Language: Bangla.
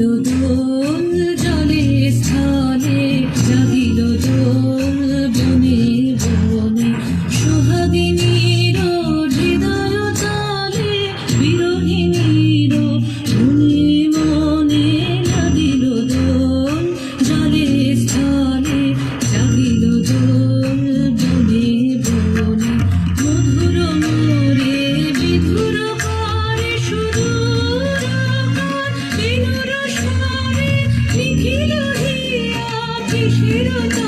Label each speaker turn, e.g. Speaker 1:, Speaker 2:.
Speaker 1: Lord. শিরোনাম